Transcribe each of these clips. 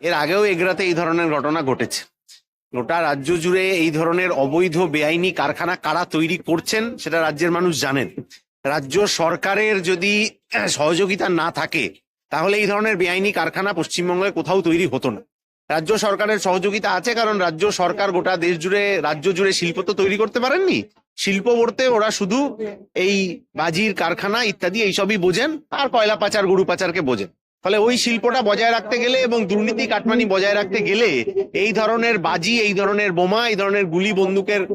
এর আগেও এগরাতে এই ধরনের ঘটনা ঘটেছে। গোটা রাজ্য জুড়ে এই ধরনের অবৈধ বেআইনি কারখানা কারা তৈরি করছেন সেটা রাজ্যের মানুষ জানেন। রাজ্য সরকারের যদি সহযোগিতা না থাকে, তাহলে এই ধরনের বেআইনি কারখানা পশ্চিমবঙ্গে কোথাও তৈরি হতো না। রাজ্য সরকারের সহযোগিতা আছে কারণ রাজ্য সরকার গোটা দেশ জুড়ে, রাজ্য জুড়ে শিল্প তো তৈরি করতে পারেননি। শিল্প বলতে ওরা শুধু এই বাজির কারখানা ইত্যাদি এইসবই বোঝেন, আর কয়লা পাচার, গরু পাচারকে বোঝেন। ফলে ওই শিল্পটা বজায় রাখতে গেলে এবং দুর্নীতি কাটমানি বজায় রাখতে গেলে এই ধরনের বাজি এই ধরনের বোমা এই ধরনের গুলি বন্দুকের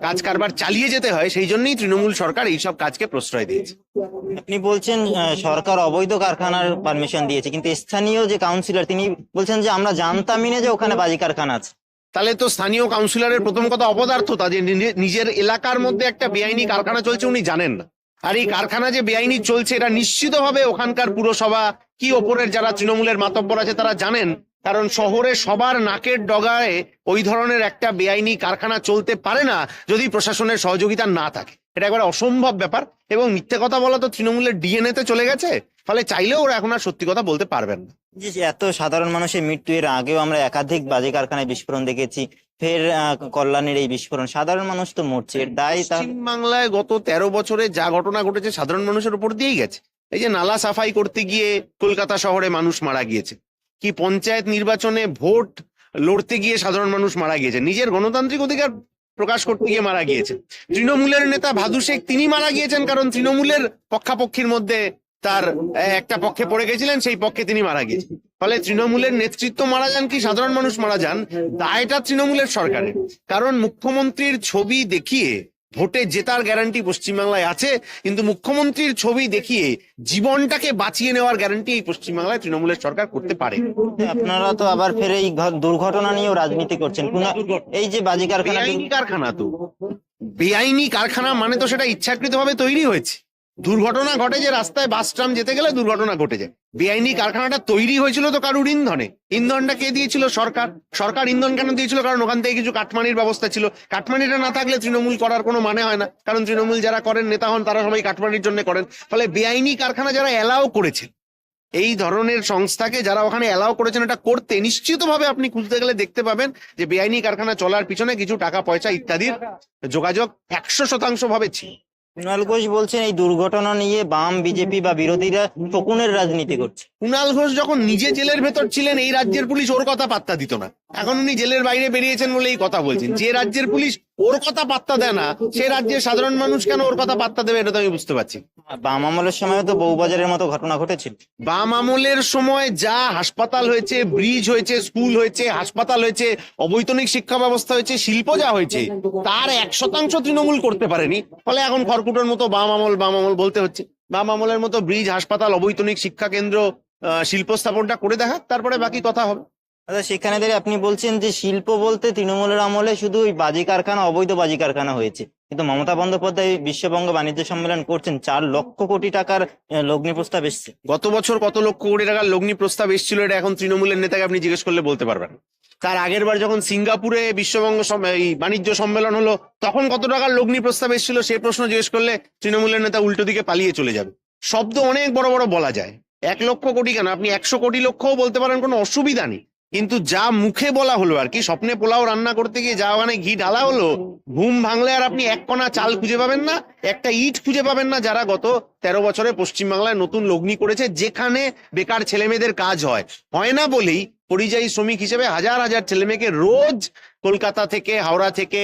কাজ কারবার চালিয়ে যেতে হয় সেই জন্যই তৃণমূল সরকার এইসব কাজকে প্রশ্রয় দিয়েছে। আপনি বলছেন সরকার অবৈধ কারখানার পারমিশন দিয়েছে কিন্তু স্থানীয় যে কাউন্সিলর তিনি বলছেন যে আমরা জানতামই না যে ওখানে বাজি কারখানা আছে। তাহলে তো স্থানীয় কাউন্সিলরের প্রথম কথা অপদার্থতা যে নিজে- নিজের এলাকার মধ্যে একটা বেআইনি কারখানা চলছে উনি জানেন না। আর এই কারখানা যে বেআইনি চলছে, এটা নিশ্চিতভাবে ওখানকার পুরসভা, কি ওপরের যারা তৃণমূলের মাতব্বর আছে তারা জানেন। কারণ শহরে সবার নাকের ডগায় ওই ধরনের একটা বেআইনি কারখানা চলতে পারে না যদি প্রশাসনের সহযোগিতা না থাকে। এটা একবার অসম্ভব ব্যাপার এবং মিথ্যে কথা বলা তো তৃণমূলের ডিএনএ তে চলে গেছে, ফলে চাইলেও ওরা এখন আর সত্যি কথা বলতে পারবেন না। এত সাধারণ মানুষের মৃত্যু এর আগেও আমরা একাধিক বাজে কারখানায় বিস্ফোরণ দেখেছি। ফের কল্যাণীর এই বিস্ফোরণ। সাধারণ মানুষ তো মরছে। এর দায় বাংলায় গত তেরো বছরে যা ঘটনা ঘটেছে, সাধারণ মানুষের উপর দিয়েই গেছে। এই যে নালা সাফাই করতে গিয়ে কলকাতা শহরে মানুষ মারা গিয়েছে। কি পঞ্চায়েত নির্বাচনে ভোট লড়তে গিয়ে সাধারণ মানুষ মারা গিয়েছে? নিজের গণতান্ত্রিক অধিকার প্রকাশ করতে গিয়ে মারা গিয়েছে। তৃণমূলের নেতা ভাদু শেখ, তিনি মারা গিয়েছেন কারণ তৃণমূলের পক্ষাপক্ষির মধ্যে তার একটা পক্ষে পড়ে গেছিলেন, সেই পক্ষে তিনি মারা গিয়েছেন। ফলে তৃণমূলের নেতৃত্ব মারা যান কি সাধারণ মানুষ মারা যান? দায়টা তৃণমূলের সরকারের। কারণ মুখ্যমন্ত্রীর ছবি দেখিয়ে ভোটে জেতার গ্যারান্টি পশ্চিমবাংলায় আছে কিন্তু মুখ্যমন্ত্রীর ছবি দেখিয়ে জীবনটাকে বাঁচিয়ে নেওয়ার গ্যারান্টি এই পশ্চিমবাংলায় তৃণমূলের সরকার করতে পারে। আপনারা তো আবার ফের এই দুর্ঘটনা নিয়েও রাজনীতি করছেন। এই যে বাজি কারখানা কারখানা তো। বেআইনি কারখানা মানে তো সেটা ইচ্ছাকৃতভাবে তৈরি হয়েছে। দুর্ঘটনা ঘটে যে রাস্তায় বাস ট্রাম যেতে গেলে দুর্ঘটনা ঘটে যায়। বেআইনি কারখানাটা তৈরি হয়েছিল তো কারুর ইন্ধনে। ইন্ধনটা কে দিয়েছিল? সরকার। সরকার ইন্ধন কেন দিয়েছিল? কারণ ওখান থেকে কিছু কাটমানির ব্যবস্থা ছিল। কাটমানিটা না থাকলে তৃণমূল করার কোনো মানে হয় না। কারণ তৃণমূল যারা করেন, নেতা হন, তারা সবাই কাটমানির জন্য করেন। ফলে বেআইনি কারখানা যারা অ্যালাও করেছেন এই ধরনের সংস্থাকে যারা ওখানে অ্যালাউ করেছেন, এটা করতে নিশ্চিতভাবে আপনি খুঁজতে গেলে দেখতে পাবেন যে বেআইনি কারখানা চলার পিছনে কিছু টাকা পয়সা ইত্যাদির যোগাযোগ একশো শতাংশ ভাবে ছিল। কুণাল ঘোষ বলছেন, এই দুর্ঘটনা নিয়ে বাম বিজেপি বা বিরোধীরা শকুনের রাজনীতি করছে। কুণাল ঘোষ যখন নিজে জেলের ভেতর ছিলেন, এই রাজ্যের পুলিশ ওর কথা পাত্তা দিত না। এখন উনি জেলের বাইরে বেরিয়েছেন বলে এই কথা বলছেন। যে রাজ্যের পুলিশ ওর কথা পাত্তা দেয় না। সে রাজ্যের সাধারণ মানুষ কেন ওর কথা পাত্তা দেবে এটা তো আমি বুঝতে পারছি। বাম আমলের সময় তো বউবাজারের মতো ঘটনা ঘটেছিল। বাম আমলের সময় যা হাসপাতাল হয়েছে ব্রিজ হয়েছে স্কুল হয়েছে হাসপাতাল হয়েছে অবৈতনিক শিক্ষা ব্যবস্থা হয়েছে শিল্প যা হয়েছে তার এক শতাংশ তৃণমূল করতে পারেনি। ফলে এখন খড়কুটোর মতো বাম আমল বাম আমল বলতে হচ্ছে। বাম আমলের মতো ব্রিজ হাসপাতাল অবৈতনিক শিক্ষা কেন্দ্র শিল্প স্থাপনটা করে দেখা তারপরে বাকি কথা হবে। আচ্ছা সেখানে দাঁড়িয়ে আপনি বলছেন যে শিল্প বলতে তৃণমূলের আমলে শুধু ওই বাজি কারখানা, অবৈধ বাজি কারখানা হয়েছে। কিন্তু মমতা বন্দ্যোপাধ্যায় বিশ্ববঙ্গ বাণিজ্য সম্মেলন করছেন, চার লক্ষ কোটি টাকার লগ্নি প্রস্তাব এসছে। গত বছর কত লক্ষ কোটি টাকার লগ্নি প্রস্তাব এসেছিল, এটা এখন তৃণমূলের নেতাকে আপনি জিজ্ঞেস করলে বলতে পারবেন। তার আগের বার যখন সিঙ্গাপুরে বিশ্ববঙ্গ এই বাণিজ্য সম্মেলন হলো, তখন কত টাকার লগ্নি প্রস্তাব এসেছিল, সেই প্রশ্ন জিজ্ঞেস করলে তৃণমূলের নেতা উল্টো দিকে পালিয়ে চলে যাবে। শব্দ অনেক বড় বড় বলা যায়। এক লক্ষ কোটি কেন? আপনি একশো কোটি লক্ষও বলতে পারেন, কোনো অসুবিধা নেই। কিন্তু যা মুখে বলা হলো আর কি, স্বপ্নে পোলাও রান্না করতে গিয়ে যা ওখানে ঘি ঢালা হলো, ঘুম ভাঙলে আর আপনি এক কণা চাল খুঁজে পাবেন না, একটা ইট খুঁজে পাবেন না যারা গত তেরো বছরে পশ্চিমবাংলায় নতুন লগ্নি করেছে, যেখানে বেকার ছেলে মেয়েদের কাজ হয়। হয় না বলেই পরিযায়ী শ্রমিক হিসেবে হাজার হাজার ছেলে মেয়েকে রোজ কলকাতা থেকে, হাওড়া থেকে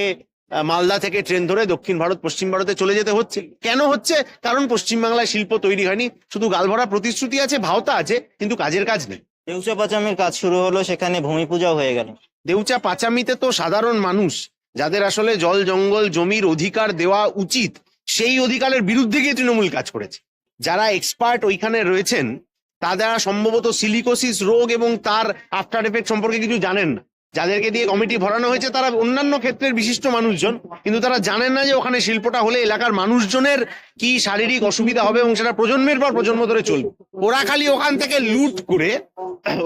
মালদা থেকে ট্রেন ধরে দক্ষিণ ভারত, পশ্চিম ভারতে চলে যেতে হচ্ছে। কেন হচ্ছে? কারণ পশ্চিমবাংলায় শিল্প তৈরি হয়নি, শুধু গালভরা প্রতিশ্রুতি আছে, ভাওতা আছে, কিন্তু কাজের কাজ নেই। দেউচা পাচামির কাজ শুরু হলো, সেখানে ভূমি পূজাও হয়ে গেল। দেউচা পাচামিতে তো সাধারণ মানুষ, যাদের আসলে জল, জঙ্গল, জমির অধিকার দেওয়া উচিত, সেই অধিকারের বিরুদ্ধে গিয়ে তৃণমূল কাজ করেছে। যারা এক্সপার্ট ওইখানে রয়েছেন, তারা সম্ভবত সিলিকোসিস রোগ এবং তার আফটার এফেক্ট সম্পর্কে কিছু জানেন না। যাদেরকে দিয়ে কমিটি ভরানো হয়েছে, তারা অন্যান্য ক্ষেত্রের বিশিষ্ট মানুষজন, কিন্তু তারা জানেন না যে ওখানে শিল্পটা হলে এলাকার মানুষজনের কি শারীরিক অসুবিধা হবে এবং সেটা প্রজন্মের পর প্রজন্ম ধরে চলবে। ওরা খালি ওখান থেকে লুট করে,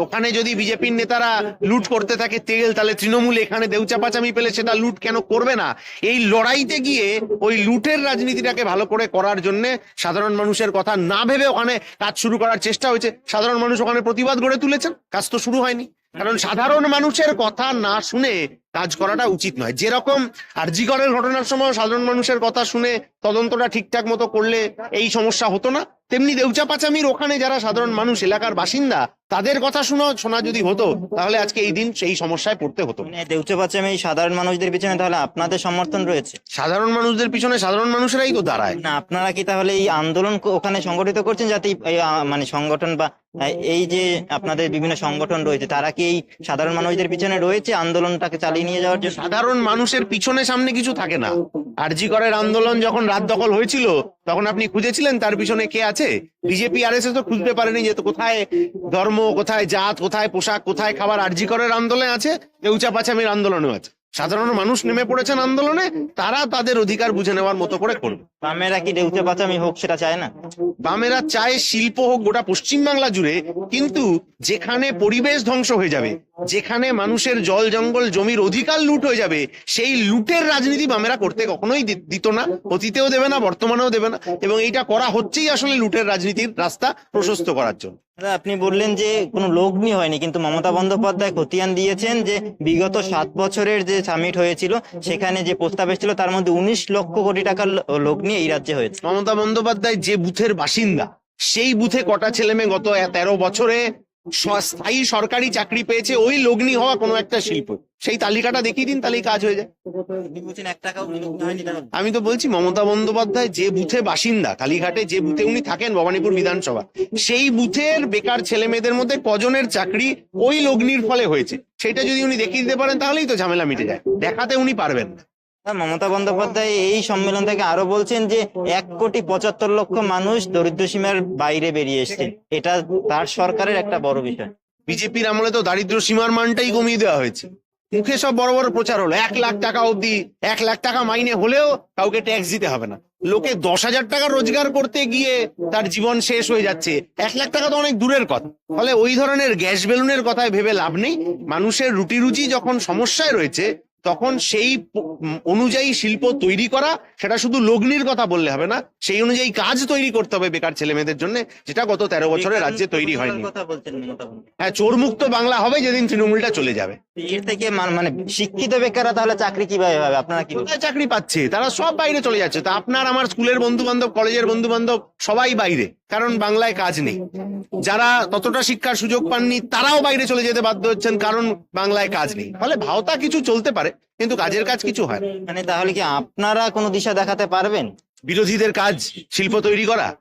ওখানে যদি বিজেপির নেতারা লুট করতে থাকে তেল, তাহলে তৃণমূল এখানে দেউচা পাচামি পেলে সেটা লুট কেন করবে না? এই লড়াইতে গিয়ে ওই লুটের রাজনীতিটাকে ভালো করে করার জন্য সাধারণ মানুষের কথা না ভেবে ওখানে কাজ শুরু করার চেষ্টা হয়েছে। সাধারণ মানুষ ওখানে প্রতিবাদ গড়ে তুলেছেন, কাজ তো শুরু হয়নি। কারণ সাধারণ মানুষের কথা না শুনে কাজ করাটা উচিত নয়। যেরকম আরজিগড়ের ঘটনার সময় সাধারণ মানুষের কথা শুনে তদন্তটা ঠিকঠাক মতো করলে এই সমস্যা হতো না, তেমনি দেউচা পাচামির ওখানে যারা সাধারণ মানুষ, এলাকার বাসিন্দা তাদের কথা শোনা শোনা যদি হতো তাহলে আজকে এই দিন সেই সমস্যায় পড়তে হতো। মানে দেউচে পাচ্ছেন এই সাধারণ মানুষদের পিছনে তাহলে আপনাদের সমর্থন রয়েছে? সাধারণ মানুষদের পিছনে সাধারণ মানুষেরাই তো দাঁড়ায়। না আপনারা কি তাহলে এই আন্দোলন ওখানে সংগঠিত করছেন যাতে মানে সংগঠন বা এই যে আপনাদের বিভিন্ন সংগঠন রয়েছে তারা কি এই সাধারণ মানুষদের পিছনে রয়েছে আন্দোলনটাকে চালিয়ে নিয়ে যাওয়ার জন্য? সাধারণ মানুষের পিছনে সামনে কিছু থাকে না। আরজি করের আন্দোলন যখন রাত দখল হয়েছিল তখন আপনি খুঁজেছিলেন তার পিছনে কে আছে? বিজেপি আর এস তো খুঁজতে পারেনি যে কোথায় ধর্ম কোথায় জাত কোথায় পোশাক কোথায় খাবার আরজি করের আন্দোলনে আছে? দেউচা পাচামির আন্দোলনেও আছে। সাধারণ মানুষ নেমে পড়েছেন আন্দোলনে তারা তাদের অধিকার বুঝে নেওয়ার মতো করে করবে। বামেরা কি দেউচে পাচামি হোক সেটা চায় না? বামেরা চায় শিল্প হোক গোটা পশ্চিমবাংলা জুড়ে কিন্তু যেখানে পরিবেশ ধ্বংস হয়ে যাবে যেখানে মানুষের জল জঙ্গল জমির অধিকার লুট হয়ে যাবে সেই লুটের রাজনীতি বামেরা করতে কখনোই দিত না অতীতেও দেবে না বর্তমানেও দেবে না এবং এইটা করা হচ্ছেই আসলে লুটের রাজনীতির রাস্তা প্রশস্ত করার জন্য। আপনি বললেন যে কোনো লগ্নি হয়নি, কিন্তু মমতা বন্দ্যোপাধ্যায় খতিয়ান দিয়েছেন যে বিগত সাত বছরের যে সামিট হয়েছিল, সেখানে যে প্রস্তাব এসেছিল, তার মধ্যে উনিশ লক্ষ কোটি টাকার লগ্নি এই রাজ্যে হয়েছে। মমতা বন্দ্যোপাধ্যায় যে বুথের বাসিন্দা, সেই বুথে কটা ছেলে মেয়ে গত তেরো বছরে স্থায়ী সরকারি চাকরি পেয়েছে ওই লগ্নি হওয়া কোনো একটা শিল্প। সেই তালিকাটা দেখিয়ে দিন তাহলেই কাজ হয়ে যায়? আমি তো বলছি মমতা বন্দ্যোপাধ্যায় যে বুথে বাসিন্দা কালীঘাটে যে বুথে উনি থাকেন ভবানীপুর বিধানসভা সেই বুথের বেকার ছেলে মেয়েদের মধ্যে কজনের চাকরি ওই লগ্নির ফলে হয়েছে? সেটা যদি উনি দেখিয়ে দিতে পারেন তাহলেই তো ঝামেলা মিটে যায়। দেখাতে উনি পারবেন না। মমতা বন্দ্যোপাধ্যায় এই সম্মেলন থেকে আরও বলছেন যে এক কোটি পঁচাত্তর লক্ষ মানুষ দরিদ্র সীমার বাইরে বেরিয়ে এসেছেন এটা তার সরকারের একটা বড় বিষয়। বিজেপির আমলে তো দারিদ্র সীমার মানটাই কমিয়ে দেওয়া হয়েছে। মুখে সব বড় বড় প্রচার হলো। এক লাখ টাকা অবধি, এক লাখ টাকা মাইনে হলেও কাউকে ট্যাক্স দিতে হবে না। লোকে দশ হাজার টাকা রোজগার করতে গিয়ে তার জীবন শেষ হয়ে যাচ্ছে। এক লাখ টাকা তো অনেক দূরের কথা। ফলে ওই ধরনের গ্যাস বেলুনের কথায় ভেবে লাভ নেই। মানুষের রুটি রুচি যখন সমস্যায় রয়েছে তখন সেই অনুযায়ী শিল্প তৈরি করা সেটা শুধু লগ্নির কথা বললে হবে না সেই অনুযায়ী কাজ তৈরি করতে হবে বেকার ছেলে মেয়েদের জন্য যেটা গত তেরো বছরে রাজ্যে তৈরি হয়নি। হ্যাঁ চোর মুক্ত বাংলা হবে যেদিন তৃণমূলটা চলে যাবে। এর থেকে মানে শিক্ষিত বেকাররা তাহলে চাকরি কীভাবে পাবে? আপনারা কি চাকরি পাচ্ছে? তারা সব বাইরে চলে যাচ্ছে। তো আপনার আমার স্কুলের বন্ধু বান্ধব কলেজের বন্ধু বান্ধব সবাই বাইরে কারণ বাংলায় কাজ নেই। যারা ততটা শিক্ষার সুযোগ পাননি তারাও বাইরে চলে যেতে বাধ্য হচ্ছেন কারণ বাংলায় কাজ নেই। ফলে ভাওতা কিছু চলতে পারে কিন্তু কাজের কাজ কিছু হয় না। মানে তাহলে কি আপনারা কোনো দিশা দেখাতে পারবেন? বিরোধীদের কাজ শিল্প তৈরি করা?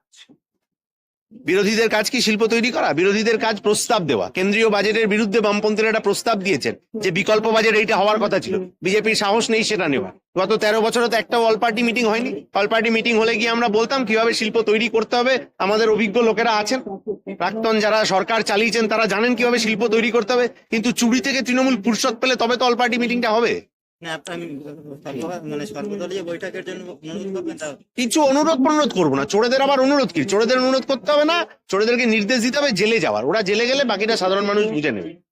বিরোধীদের কাজ কি শিল্প তৈরি করা? বিরোধীদের কাজ প্রস্তাব দেওয়া। কেন্দ্রীয় বাজেটের বিরুদ্ধে বামপন্থীরা একটা প্রস্তাব দিয়েছেন যে বিকল্প বাজেট এইটা হওয়ার কথা ছিল। বিজেপির সাহস নেই সেটা নেওয়া গত তেরো বছরে তো একটা অল পার্টি মিটিং হয়নি। অল পার্টি মিটিং হলে গিয়ে আমরা বলতাম কীভাবে শিল্প তৈরি করতে হবে। আমাদের অভিজ্ঞ লোকেরা আছেন। প্রাক্তন যারা সরকার চালিয়েছেন তারা জানেন কীভাবে শিল্প তৈরি করতে হবে। কিন্তু চুরি থেকে তৃণমূল ফুরসত পেলে তবে তো অল পার্টি মিটিংটা হবে। মানে সর্বদলীয় অনুরোধ কিছু অনুরোধ করব না। চোরেদের আবার অনুরোধ কি? চোরেদের অনুরোধ করতে হবে না? চোরেদেরকে নির্দেশ দিতে হবে জেলে যাওয়ার। ওরা জেলে গেলে বাকিটা সাধারণ মানুষ বুঝে নেবে।